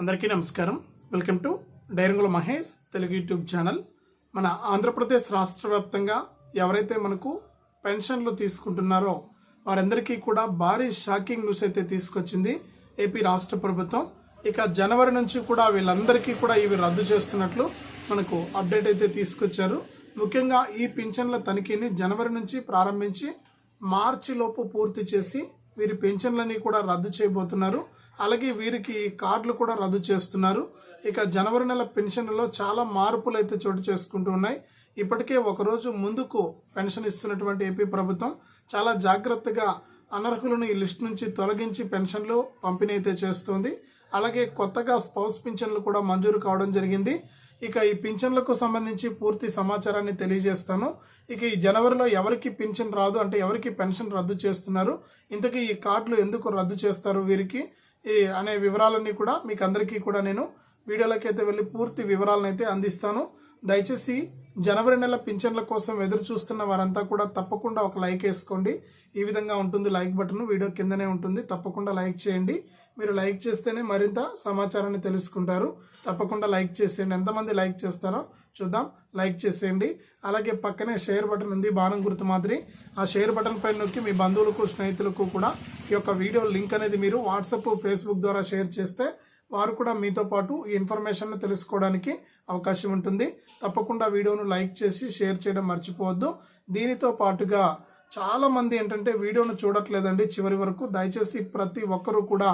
అందరికీ నమస్కారం. Welcome to Dairangula Mahesh Telugu YouTube channel. మన ఆంధ్రప్రదేశ్ రాష్ట్ర వ్యాప్తంగా ఎవరైతే మనకు పెన్షన్లు తీసుకుంటున్నారో వారందరికీ కూడా భారీ షాకింగ్ న్యూస్ అయితే తీసుకొచ్చింది ఏపీ రాష్ట్ర ప్రభుత్వం. ఇక జనవరి నుంచి కూడా వీళ్ళందరికీ కూడా ఇవి రద్దు చేస్తున్నట్లు మనకు అప్డేట్ అయితే తీసుకొచ్చారు. ముఖ్యంగా ఈ పింఛన్ల తనిఖీని జనవరి నుంచి ప్రారంభించి మార్చి లోపు పూర్తి చేసి వీరి పెన్షన్లని కూడా రద్దు చేయబోతున్నారు. అలాగే వీరికి కార్డులు కూడా రద్దు చేస్తున్నారు. ఇక జనవరి నెల పెన్షన్లలో చాలా మార్పులు అయితే చోటు చేసుకుంటూ ఉన్నాయి. ఇప్పటికే ఒకరోజు ముందుకు పెన్షన్ ఇస్తున్నటువంటి ఏపీ ప్రభుత్వం చాలా జాగ్రత్తగా అనర్హులను ఈ లిస్ట్ నుంచి తొలగించి పెన్షన్లు పంపిణీ అయితే చేస్తోంది. అలాగే కొత్తగా స్పౌస్ పింఛన్లు కూడా మంజూరు కావడం జరిగింది. ఇక ఈ పింఛన్లకు సంబంధించి పూర్తి సమాచారాన్ని తెలియజేస్తాను. ఇక ఈ జనవరిలో ఎవరికి పింఛన్ రాదు అంటే ఎవరికి పెన్షన్ రద్దు చేస్తున్నారు? ఇంతకీ ఈ కార్డులు ఎందుకు రద్దు చేస్తారు వీరికి? అనే వివరాలన్నీ కూడా మీకు అందరికీ కూడా నేను వీడియోలోకి అయితే వెళ్ళి పూర్తి వివరాలను అయితే అందిస్తాను. దయచేసి జనవరి నెల పింఛన్ల కోసం ఎదురు చూస్తున్న వారంతా కూడా తప్పకుండా ఒక లైక్ వేసుకోండి. ఈ విధంగా ఉంటుంది లైక్ బటన్ వీడియో కిందనే ఉంటుంది. తప్పకుండా లైక్ చేయండి. మీరు లైక్ చేస్తేనే మరింత సమాచారాన్ని తెలుసుకుంటారు. తప్పకుండా లైక్ చేసేయండి. ఎంతమంది లైక్ చేస్తారో చూద్దాం. లైక్ చేసేయండి. అలాగే పక్కనే షేర్ బటన్ ఉంది. బాణం గుర్తు మాదిరి. ఆ షేర్ బటన్ పైన నొక్కి మీ బంధువులకు స్నేహితులకు కూడా ఈ యొక్క వీడియో లింక్ అనేది మీరు వాట్సాప్ ఫేస్బుక్ ద్వారా షేర్ చేస్తే వారు కూడా మీతో పాటు ఈ ఇన్ఫర్మేషన్ తెలుసుకోవడానికి అవకాశం ఉంటుంది. తప్పకుండా వీడియోను లైక్ చేసి షేర్ చేయడం మర్చిపోవద్దు. దీనితో పాటుగా చాలామంది ఏంటంటే వీడియోను చూడట్లేదండి చివరి వరకు. దయచేసి ప్రతి ఒక్కరూ కూడా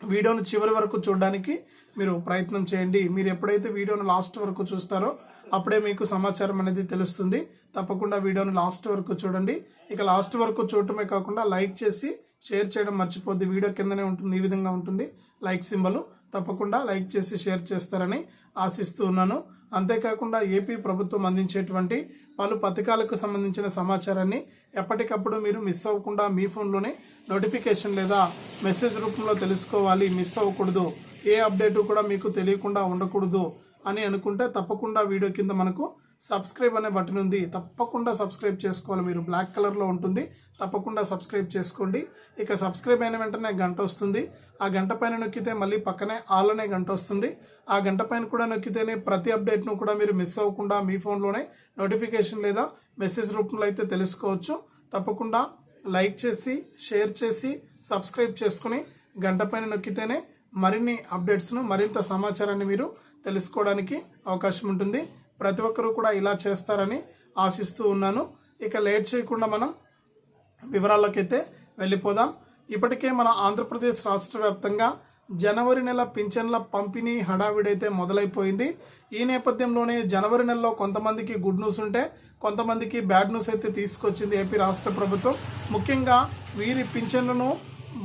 వీడియోను చివరి వరకు చూడడానికి మీరు ప్రయత్నం చేయండి. మీరు ఎప్పుడైతే వీడియోను లాస్ట్ వరకు చూస్తారో అప్పుడే మీకు సమాచారం అనేది తెలుస్తుంది. తప్పకుండా వీడియోను లాస్ట్ వరకు చూడండి. ఇక లాస్ట్ వరకు చూడటమే కాకుండా లైక్ చేసి షేర్ చేయడం మర్చిపోద్ది వీడియో కిందనే ఉంటుంది. ఈ విధంగా ఉంటుంది. Like symbol. తప్పకుండా లైక్ చేసి షేర్ చేస్తారని ఆశిస్తూ ఉన్నాను. అంతేకాకుండా ఏపీ ప్రభుత్వం అందించేటువంటి పలు పథకాలకు సంబంధించిన సమాచారాన్ని ఎప్పటికప్పుడు మీరు మిస్ అవ్వకుండా మీ ఫోన్లోనే నోటిఫికేషన్ లేదా మెసేజ్ రూపంలో తెలుసుకోవాలి. మిస్ అవ్వకూడదు. ఏ అప్డేటు కూడా మీకు తెలియకుండా ఉండకూడదు అని అనుకుంటే తప్పకుండా వీడియో కింద మనకు సబ్స్క్రైబ్ అనే బటన్ ఉంది. తప్పకుండా సబ్స్క్రైబ్ చేసుకోవాలి. మీరు బ్లాక్ కలర్లో ఉంటుంది. తప్పకుండా సబ్స్క్రైబ్ చేసుకోండి. ఇక సబ్స్క్రైబ్ అయిన వెంటనే గంట వస్తుంది. ఆ గంట పైన నొక్కితే మళ్ళీ పక్కనే ఆల్ అనే గంట వస్తుంది. ఆ గంట పైన కూడా నొక్కితేనే ప్రతి అప్డేట్ను కూడా మీరు మిస్ అవ్వకుండా మీ ఫోన్లోనే నోటిఫికేషన్ లేదా మెసేజ్ రూపంలో అయితే తెలుసుకోవచ్చు. తప్పకుండా లైక్ చేసి షేర్ చేసి సబ్స్క్రైబ్ చేసుకుని గంట పైన నొక్కితేనే మరిన్ని అప్డేట్స్ను మరింత సమాచారాన్ని మీరు తెలుసుకోవడానికి అవకాశం ఉంటుంది. ప్రతి ఒక్కరూ కూడా ఇలా చేస్తారని ఆశిస్తూ ఉన్నాను. ఇక లేట్ చేయకుండా మనం వివరాల్లోకైతే వెళ్ళిపోదాం. ఇప్పటికే మన ఆంధ్రప్రదేశ్ రాష్ట్ర వ్యాప్తంగా జనవరి నెల పింఛన్ల పంపిణీ హడావిడైతే మొదలైపోయింది. ఈ నేపథ్యంలోనే జనవరి నెలలో కొంతమందికి గుడ్ న్యూస్ ఉంటే కొంతమందికి బ్యాడ్ న్యూస్ అయితే తీసుకొచ్చింది ఏపీ రాష్ట్ర ప్రభుత్వం. ముఖ్యంగా వీరి పింఛన్లను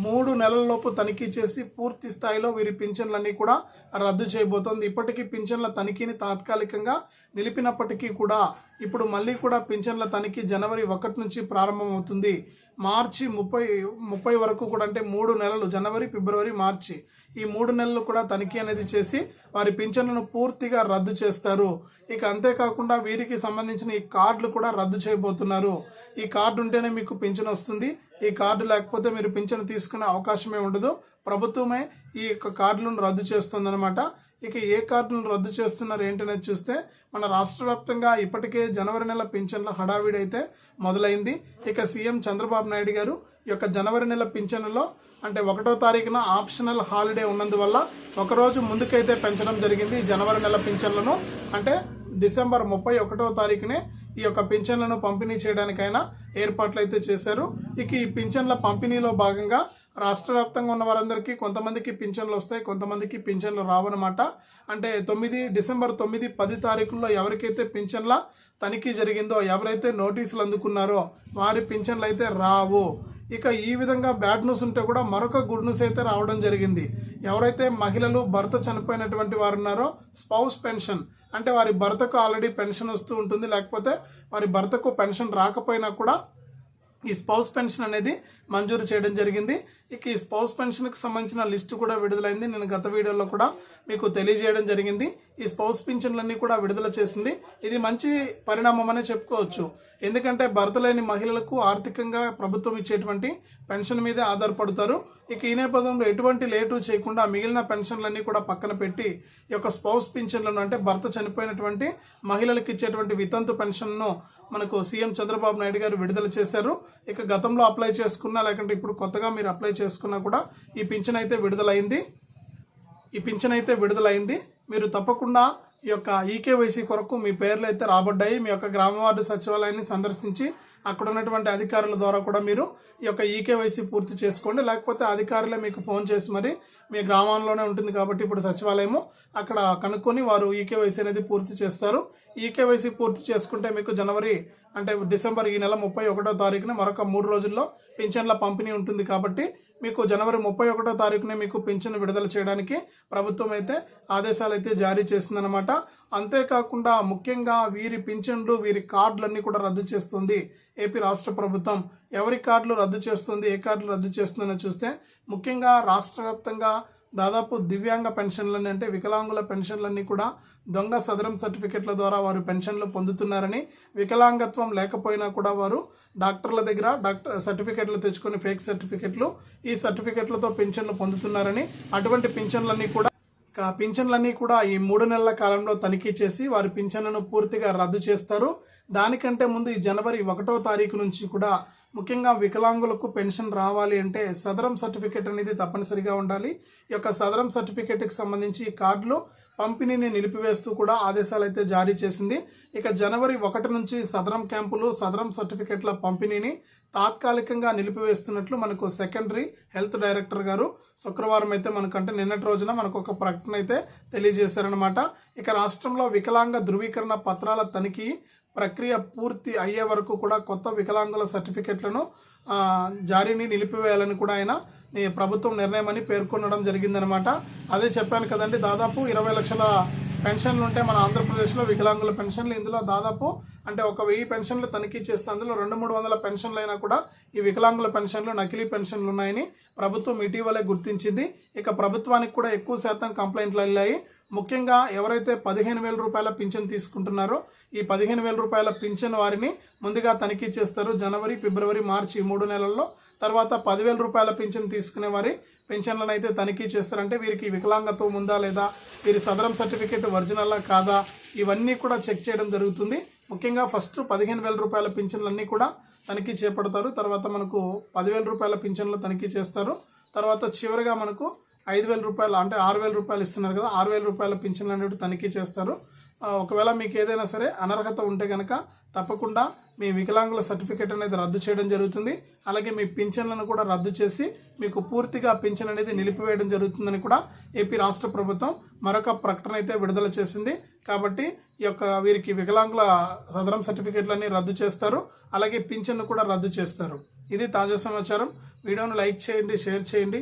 మూడు నెలలలోపు తనిఖీ చేసి పూర్తి స్థాయిలో వీరి పింఛన్లన్నీ కూడా రద్దు చేయబోతోంది. ఇప్పటికీ పింఛన్ల తనిఖీని తాత్కాలికంగా నిలిపినప్పటికీ కూడా ఇప్పుడు మళ్ళీ కూడా పింఛన్ల తనిఖీ జనవరి ఒకటి నుంచి ప్రారంభమవుతుంది. మార్చి ముప్పై ముప్పై వరకు కూడా అంటే మూడు నెలలు జనవరి ఫిబ్రవరి మార్చి ఈ మూడు నెలలు కూడా తనిఖీ అనేది చేసి వారి పింఛన్లను పూర్తిగా రద్దు చేస్తారు. ఇక అంతేకాకుండా వీరికి సంబంధించిన ఈ కార్డులు కూడా రద్దు చేయబోతున్నారు. ఈ కార్డు ఉంటేనే మీకు పింఛన్ వస్తుంది. ఈ కార్డు లేకపోతే మీరు పింఛను తీసుకునే అవకాశమే ఉండదు. ప్రభుత్వమే ఈ యొక్క కార్డులను రద్దు చేస్తుందన్నమాట. ఇక ఏ కార్డులను రద్దు చేస్తున్నారు ఏంటనేది చూస్తే మన రాష్ట్ర వ్యాప్తంగా ఇప్పటికే జనవరి నెల పింఛన్ల హడావిడి అయితే మొదలైంది. ఇక సీఎం చంద్రబాబు నాయుడు గారు ఈ యొక్క జనవరి నెల పింఛన్లలో అంటే ఒకటో తారీఖున ఆప్షనల్ హాలిడే ఉన్నందువల్ల ఒకరోజు ముందుకైతే పెంచడం జరిగింది జనవరి నెల పింఛన్లను. అంటే డిసెంబర్ ముప్పై ఒకటో తారీఖునే ఈ యొక్క పింఛన్లను పంపిణీ చేయడానికైనా ఏర్పాట్లు అయితే చేశారు. ఇక ఈ పింఛన్ల పంపిణీలో భాగంగా రాష్ట్ర వ్యాప్తంగా ఉన్న వారందరికీ కొంతమందికి పింఛన్లు వస్తాయి కొంతమందికి పింఛన్లు రావన్నమాట. అంటే తొమ్మిది డిసెంబర్ తొమ్మిది పది తారీఖుల్లో ఎవరికైతే పింఛన్ల తనిఖీ జరిగిందో ఎవరైతే నోటీసులు అందుకున్నారో వారి పింఛన్లు అయితే రావు. ఇక ఈ విధంగా బ్యాడ్ న్యూస్ ఉంటే కూడా మరొక గుడ్ న్యూస్ అయితే రావడం జరిగింది. ఎవరైతే మహిళలు భర్త చనిపోయినటువంటి వారు ఉన్నారో స్పౌస్ పెన్షన్ అంటే వారి భర్తకు ఆల్రెడీ పెన్షన్ వస్తూ ఉంటుంది. లేకపోతే వారి భర్తకు పెన్షన్ రాకపోయినా కూడా ఈ స్పౌస్ పెన్షన్ అనేది మంజూరు చేయడం జరిగింది. ఇక ఈ స్పౌస్ పెన్షన్కి సంబంధించిన లిస్టు కూడా విడుదలైంది. నేను గత వీడియోలో కూడా మీకు తెలియజేయడం జరిగింది. ఈ స్పౌస్ పింఛన్లన్నీ కూడా విడుదల చేసింది. ఇది మంచి పరిణామం అనే చెప్పుకోవచ్చు. ఎందుకంటే భర్త లేని మహిళలకు ఆర్థికంగా ప్రభుత్వం ఇచ్చేటువంటి పెన్షన్ మీదే ఆధారపడతారు. ఇక ఈ నేపథ్యంలో ఎటువంటి లేటు చేయకుండా మిగిలిన పెన్షన్లన్నీ కూడా పక్కన పెట్టి ఈ యొక్క స్పౌస్ పింఛన్లను అంటే భర్త చనిపోయినటువంటి మహిళలకు ఇచ్చేటువంటి వితంతు పెన్షన్ను మనకు సీఎం చంద్రబాబు నాయుడు గారు విడుదల చేశారు. ఇక గతంలో అప్లై చేసుకున్నా లేకుంటే ఇప్పుడు కొత్తగా మీరు అప్లై చేసుకున్నా కూడా ఈ పింఛన్ అయితే విడుదలైంది. ఈ పింఛన్ అయితే విడుదలైంది. మీరు తప్పకుండా ఈ యొక్క ఈకేవైసీ కొరకు మీ పేర్లు అయితే రాబడ్డాయి. మీ యొక్క గ్రామ వార్డు సచివాలయాన్ని సందర్శించి అక్కడ ఉన్నటువంటి అధికారుల ద్వారా కూడా మీరు ఈ యొక్క ఈకేవైసీ పూర్తి చేసుకోండి. లేకపోతే అధికారులే మీకు ఫోన్ చేసి మరి మీ గ్రామంలోనే ఉంటుంది కాబట్టి ఇప్పుడు సచివాలయము అక్కడ కనుక్కొని వారు ఈకేవైసీ అనేది పూర్తి చేస్తారు. ఈకేవైసీ పూర్తి చేసుకుంటే మీకు జనవరి అంటే డిసెంబర్ ఈ నెల ముప్పై ఒకటో తారీఖున మరొక మూడు రోజుల్లో పింఛన్ల పంపిణీ ఉంటుంది కాబట్టి మీకు జనవరి ముప్పై ఒకటో తారీఖునే మీకు పింఛను విడుదల చేయడానికి ప్రభుత్వం అయితే ఆదేశాలు అయితే జారీ చేసిందనమాట అంతేకాకుండా ముఖ్యంగా వీరి పింఛన్లు వీరి కార్డులన్నీ కూడా రద్దు చేస్తుంది ఏపీ రాష్ట్ర ప్రభుత్వం. ఎవరి కార్డులు రద్దు చేస్తుంది ఏ కార్డులు రద్దు చేస్తుందని చూస్తే ముఖ్యంగా రాష్ట్ర వ్యాప్తంగా దాదాపు దివ్యాంగ పెన్షన్లని అంటే వికలాంగుల పెన్షన్లన్నీ కూడా దొంగ సదరం సర్టిఫికెట్ల ద్వారా వారు పెన్షన్లు పొందుతున్నారని వికలాంగత్వం లేకపోయినా కూడా వారు డాక్టర్ల దగ్గర డాక్టర్ సర్టిఫికెట్లు తెచ్చుకొని ఫేక్ సర్టిఫికెట్లు ఈ సర్టిఫికెట్లతో పెన్షన్లు పొందుతున్నారని అటువంటి పెన్షన్లన్నీ కూడా ఇక పింఛన్లన్నీ కూడా ఈ మూడు నెలల కాలంలో తనిఖీ చేసి వారి పింఛన్లను పూర్తిగా రద్దు చేస్తారు. దానికంటే ముందు ఈ జనవరి ఒకటో తారీఖు నుంచి కూడా ముఖ్యంగా వికలాంగులకు పెన్షన్ రావాలి అంటే సదరం సర్టిఫికేట్ అనేది తప్పనిసరిగా ఉండాలి. ఈ యొక్క సదరం సర్టిఫికేట్కి సంబంధించి ఈ కార్డులు పంపిణీని నిలిపివేస్తూ కూడా ఆదేశాలు అయితే జారీ చేసింది. ఇక జనవరి ఒకటి నుంచి సదరం క్యాంపులు సదరం సర్టిఫికేట్ల పంపిణీని తాత్కాలికంగా నిలిపివేస్తున్నట్లు మనకు సెకండరీ హెల్త్ డైరెక్టర్ గారు శుక్రవారం అయితే మనకంటే నిన్నటి రోజున మనకు ఒక ప్రకటన అయితే తెలియజేశారనమాట ఇక రాష్ట్రంలో వికలాంగ ధృవీకరణ పత్రాల తనిఖీ ప్రక్రియ పూర్తి అయ్యే వరకు కూడా కొత్త వికలాంగుల సర్టిఫికెట్లను జారీని నిలిపివేయాలని కూడా ఆయన ప్రభుత్వం నిర్ణయం అని పేర్కొనడం జరిగిందనమాట అదే చెప్పాను కదండి దాదాపు ఇరవై లక్షల పెన్షన్లు ఉంటే మన ఆంధ్రప్రదేశ్లో వికలాంగుల పెన్షన్లు ఇందులో దాదాపు అంటే ఒక వెయ్యి పెన్షన్లు తనిఖీ చేస్తే అందులో రెండు మూడు వందల పెన్షన్లు అయినా కూడా ఈ వికలాంగుల పెన్షన్లు నకిలీ పెన్షన్లు ఉన్నాయని ప్రభుత్వం ఇటీవలే గుర్తించింది. ఇక ప్రభుత్వానికి కూడా ఎక్కువ శాతం కంప్లైంట్లు వెళ్ళాయి. ముఖ్యంగా ఎవరైతే పదిహేను వేల రూపాయల పింఛన్ తీసుకుంటున్నారో ఈ పదిహేను వేల రూపాయల పింఛన్ వారిని ముందుగా తనిఖీ చేస్తారు. జనవరి ఫిబ్రవరి మార్చి మూడు నెలల్లో. తర్వాత పదివేల రూపాయల పింఛన్ తీసుకునే వారి పెన్షన్లను అయితే తనిఖీ చేస్తారంటే వీరికి వికలాంగత్వం ఉందా లేదా వీరి సదరం సర్టిఫికేట్ ఒరిజినల్లా కాదా ఇవన్నీ కూడా చెక్ చేయడం జరుగుతుంది. ముఖ్యంగా ఫస్ట్ పదిహేను వేల రూపాయల పింఛన్లన్నీ కూడా తనిఖీ చేపడతారు. తర్వాత మనకు పదివేల రూపాయల పింఛన్లు తనిఖీ చేస్తారు. తర్వాత చివరిగా మనకు ఐదు వేల రూపాయలు అంటే ఆరు వేల రూపాయలు ఇస్తున్నారు కదా ఆరు వేల రూపాయల పింఛన్లు అనేవి తనిఖీ చేస్తారు. ఒకవేళ మీకు ఏదైనా సరే అనర్హత ఉంటే కనుక తప్పకుండా మీ వికలాంగుల సర్టిఫికేట్ అనేది రద్దు చేయడం జరుగుతుంది. అలాగే మీ పింఛన్లను కూడా రద్దు చేసి మీకు పూర్తిగా పింఛన్ అనేది నిలిపివేయడం జరుగుతుందని కూడా ఏపీ రాష్ట్ర ప్రభుత్వం మరొక ప్రకటన అయితే విడుదల చేసింది. కాబట్టి ఈ యొక్క వీరికి వికలాంగుల సదరం సర్టిఫికేట్లన్నీ రద్దు చేస్తారు. అలాగే పింఛన్ను కూడా రద్దు చేస్తారు. ఇది తాజా సమాచారం. వీడియోను లైక్ చేయండి షేర్ చేయండి.